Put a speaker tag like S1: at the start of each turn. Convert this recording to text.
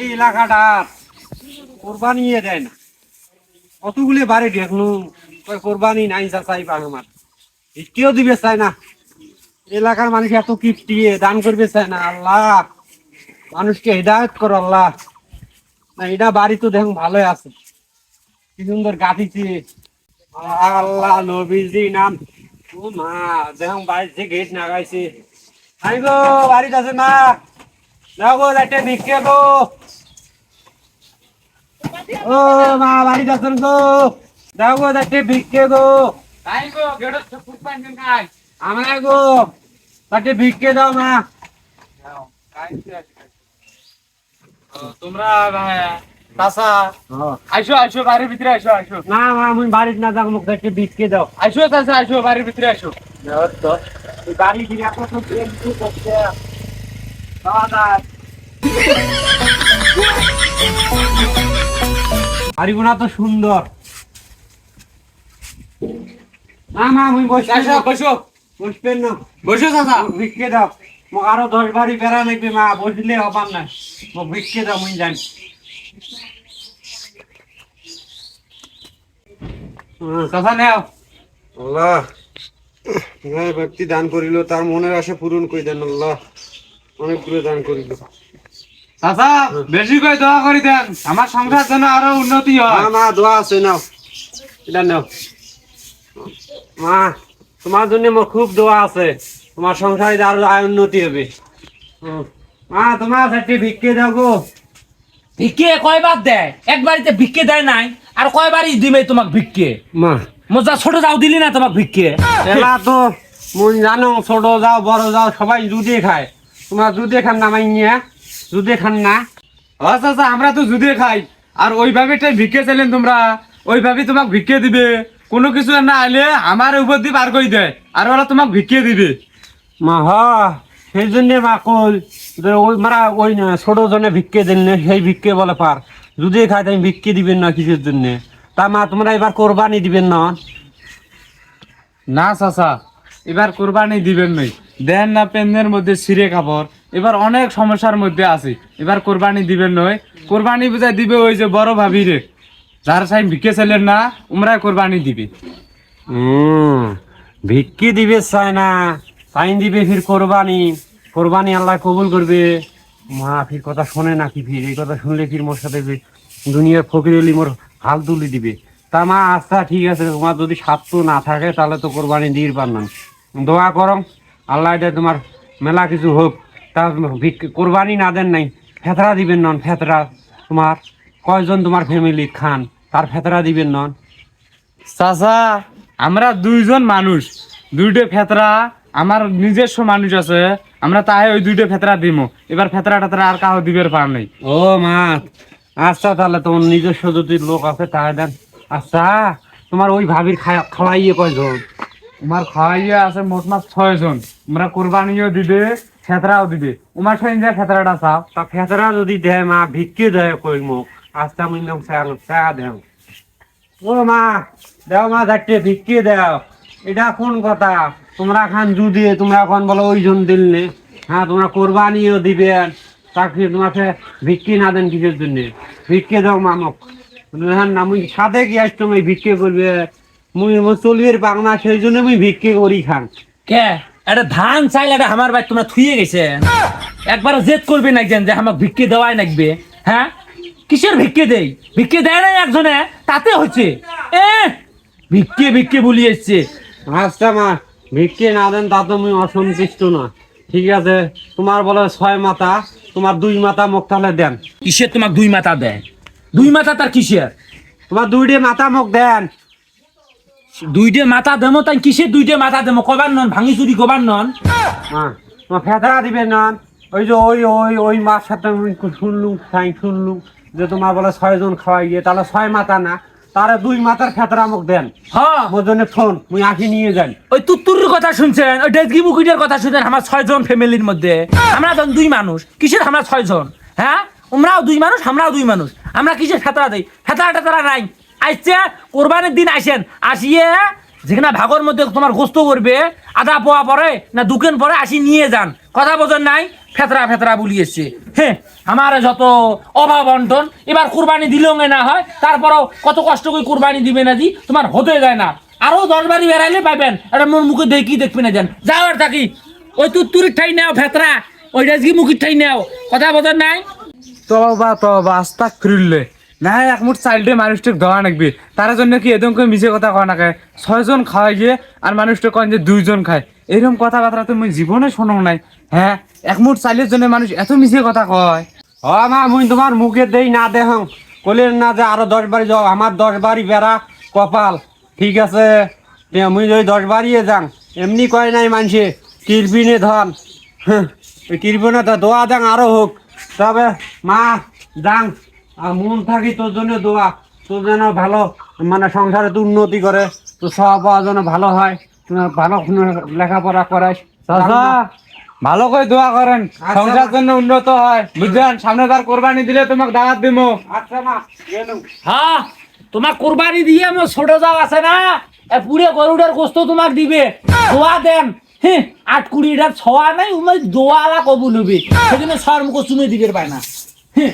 S1: এই এলাকাটা কোরবানি দেয় না। কতগুলি বাড়ি কই কোরবানি নাই চাই পাং আমার। কেউ দিবে চায় না। এলাকার মানুষ এত কিপটি দান করবে চায় না। আল্লাহ, মানুষকে হৃদায়ত করো আল্লাহ। না, এটা বাড়ি তো দেখুন ভালোই আছে। কি সুন্দর গাঠিছে আল্লাহ নবীজি নাম। ও মা, দেখুন বাড়িতে গেট নাগাইছে আই গো বাড়িতে আছে মা। যাও গো যাইতে ভিক্ষে গো। ও মা বাড়িতে আছেন গো। যাও গো যাইতে ভিক্ষে গো।
S2: তাই গো গেড়ত ফুট পাইছেন কাই
S1: আমরা গো তাতে ভিক্ষে দাও মা।
S2: তোমরা চাচা আইসো আইসো বাড়ির ভিতরে আইসো আইসো।
S1: না মা আমি বাড়িতে না যাব মুখ তাকে ভিক্ষে দাও।
S2: আইসো চাচা আইসো বাড়ির ভিতরে আইসো।
S1: বাড়ি গিয়ে এত তো সুন্দর। না মা আমি বসে
S2: বসো।
S1: বসবেন না।
S2: বসো চাচা
S1: ভিক্ষে দাও। আরও দশ বাড়ি বেড়া লাগবে মা। বসলে হবার না ভিক্ষে দাও মুই জানি
S2: চাচা নেও।
S1: আল্লাহ। ব্যক্তি দান করিল তার মনের আশা পূরণ করে দেন আল্লাহ। অনেক দূরে দান করিল।
S2: চাচা বেশি করে দোয়া করি দেন। আমার সংসার যেন আরও উন্নতি হয়।
S1: মা দোয়া আছে নাও। এটা নাও। মা তোমার জন্য মোর খুব দোয়া আছে। তোমার সংসারে আরও আয় উন্নতি হবে। মা তোমার সাথে ভিক্ষে দাও গো।
S3: ভিক্ষে কয়বার দেয়? একবারিতে ভিক্ষে দেয় নাই আর কয়বারই দিবে তোমাক ভিক্ষে?
S1: মা।
S3: মজা ছোট যাও দিলি না তোমাক ভিক্ষে?
S1: এলা তো মুই জানো ছোট যাও বড় যাও সবাই দুধে খায়। তোমার দুধে খান না মাই নিয়ে দুধে খান না।
S2: ও চাচা আমরা তো জুদে খাই। আর ওইভাবে টাই ভিক্ষে চাইলেন তোমরা, ওইভাবে তোমাক ভিক্ষে দিবে। কোনো কিছু না আইলে আমার উপর দিয়ে পার করে দেয়, আর ওরা তোমাক ভিক্ষে দিবে।
S1: মা হ সেই জন্য মা কল যে ওই মারা ওই ছোট জনে ভিক্ষে দিল না, সেই ভিক্ষে বলে পার। যদি খাই তাই ভিক্ষে দিবেন না কিসের জন্য? তা মা, তোমরা এবার কোরবানি দিবেন না?
S2: না, চাচা, এবার কোরবানি দিবেন নাই। দেন না পেনের মধ্যে ছিঁড়ে কাপড় এবার অনেক সমস্যার মধ্যে আছে। এবার কোরবানি দিবেন নয়। কোরবানি বুঝাই দিবে ওই যে বড় ভাবি রে। যার সাইন ভিক্ষে ছেলেন না উমরা কোরবানি দিবে।
S1: ভিক্ষে দিবে চায় না। সাইন দিবে ফির কোরবানি। কোরবানি আল্লাহ কবুল করবে। মা, ফির কথা শোনে নাকি ফির? এই কথা শুনলে ফির মোর সাথে দুনিয়ার ফকির হলি মোর হাল তুলি দিবে। তা মা আচ্ছা ঠিক আছে। তোমার যদি স্বার্থ না থাকে, তাহলে তো কোরবানি দিয়ে পারলাম। দোয়া করম আল্লাহ এটা তোমার মেলা কিছু হোক। তা কোরবানি না দেন নাই ফেতরা দিবেন নন ফেতরা। তোমার কয়জন তোমার ফ্যামিলি খান তার ফেতরা দিবেন নন।
S2: চাচা আমরা দুইজন মানুষ। দুইটা ফেতরা আমার নিজস্ব মানুষ আছে আমরা তাই ওই দুইটা ফেতরা দিব এবার ফেতরা টেতরা আর কাহো দিবের পার নেই।
S1: ও মা আচ্ছা তাহলে তোমার নিজস্ব যদি লোক আছে তাহলে দেন। আচ্ছা তোমার ওই ভাবির খাওয়া- খাওয়াইয়ে কয়জন?
S2: তোমার খাওয়াইয়া আছে মোট মাস ছয় জন আমরা কোরবানিও দিবে ফেতরাও দিবে। উমার সাইন যে ফেতরাটা চাও,
S1: তা ফেতরা যদি দেয় মা, ভিক্ষে দেয় কই মুখ আচ্ছা মুই নাম চা দেও। ও মা, দেও মা যাচ্ছে ভিক্ষে দেও। এটা কোন কথা? তোমরা খান যদি, তোমরা এখন বলো ওইজন দিলনে হ্যাঁ তোমরা কোরবানিও দিবেন। তাকে তোমাকে ভিক্ষে না দেন কিসের জন্য? ভিক্ষে দাও মামক হ্যাঁ না, মুই সাথে কি আস তুমি ভিক্ষে করবে। মুই বাংলা সেই জন্য মুই ভিক্ষে করি খান।
S3: কে? এটা ধান চাইলে এটা আমার ভাই তোমরা থুয়ে গেছে। একবার জেদ করবে না একজন যে আমাকে ভিক্ষে দেওয়াই লাগবে হ্যাঁ? কিসের ভিক্ষে দেই? ভিক্ষে দেয় না একজনে? তাতে হচ্ছে। এ! ভিক্ষে ভিক্ষে বলি এসছে।
S1: আচ্ছা মা ভিক্ষে না দেন তা তো মুই অসন্তুষ্ট না। ঠিক আছে তোমার বলে ছয় মাথা তোমার দুই মাথা মুখ তাহলে দেন।
S3: কিসের তোমাকে দুই মাথা দেয়? দুই মাথা তার কিসের?
S1: তোমার দুইটে মাথা মুখ দেন।
S3: দুইটে মাথা দেমো তাই কিসের দুইটে মাথা দেমো? কবার নন ভাঙি চুরি কবার নন?
S1: তোমার ফেতরা দিবেন নন। ওই যে ওই ওই ওই মার সাথে শুনলুম তাই শুনলুম যে তোমার বলে ছয়জন খাওয়াই গিয়ে তাহলে ছয় মাথা না তারা দুই মাথার ফেতরা মুখ দেন।
S3: হ্যাঁ।
S1: জন্য ফোন মুই আসি নিয়ে যান
S3: ওই তুত্তুরের কথা শুনছেন? ওই ডেজগি মুকুটের কথা শুনছেন? আমার ছয় জন ফ্যামিলির মধ্যে। আমরা যখন দুই মানুষ। কিসের আমরা ছয় জন হ্যাঁ? আমরাও দুই মানুষ আমরাও দুই মানুষ। আমরা কিসের ফেতরা দেই? ফেতরা টেতরা নাই। আইসছে কোরবানির দিন আসেন আসিয়ে যেখানে ভাগর মধ্যে তোমার গোস্ত করবে আধা পোয়া পরে না দুকেন পরে আসি নিয়ে যান। কথা বোঝেন নাই? ফেতরা ফেতরা বুলিয়েছে হ্যাঁ আমার যত অভাব অন্টন, এবার কুরবানি দিলেও না হয়, তারপরও কত কষ্ট করে কুরবানি দিবে না দি তোমার হতে যায় না। আরও দশ বাড়ি বেড়াইলে পাবেন এটা মোর মুখে দেখি দেখবি না যান। যাও আর থাকি। ওই তুত্তুরির ঠাই নেও, ফেতরা। ওই রাজগি মুখির ঠাই নেও। কথা বোঝেন নাই?
S2: তবা তবা আস্তাক ফিরলে না এক মুঠ চাইল্ডে মানুষটাকে দেওয়া নাকবি তার জন্য কি এরকম করে মিছে কথা কয় না খায় ছয়জন খাওয়াই গিয়ে আর মানুষটা কয় যে দুইজন খায়। এরকম কথাবার্তা তো মুই জীবনে শোনো নাই। হ্যাঁ এক মুঠ চাইলের জন্য মানুষ এত মিছে কথা কয়।
S1: হ মা মুই তোমার মুখে দেই না দেহ কলেন না যে আরও দশ বাড়ি যাও আমার দশ বাড়ি বেড়া কপাল। ঠিক আছে মুই যদি দশ বাড়িয়ে যাং এমনি কয় নাই মানছে কিরবিনে ধন। হ্যাঁ, কিরবিনে দোয়া যাং আরও হোক। তবে মা যাং আর মন থাকি তোর জন্য দোয়া। তোর যেন ভালো মানে সংসারে তো উন্নতি করে তো সব যেন ভালো হয় ভালো লেখাপড়া করাইস
S2: চাচা ভালো করে দোয়া করেন
S1: আচ্ছা।
S2: সংসার জন্য উন্নত হয়। বুঝলেন সামনে বার কোরবানি দিলে তোমাকে দাওয়াত দিব
S1: আচ্ছা মা
S3: হ্যাঁ তোমার কোরবানি দিয়ে আমার ছোট যাও আছে না? এ পুরে গরুটার গোস্ত তোমাক দিবে। দোয়া দেন। হ্যাঁ আট কুড়িটা ছোয়া নাই দোয়ালা কবুল হবে। সেজন্য সর মুখ চুমে দিবে পায় না। হ্যাঁ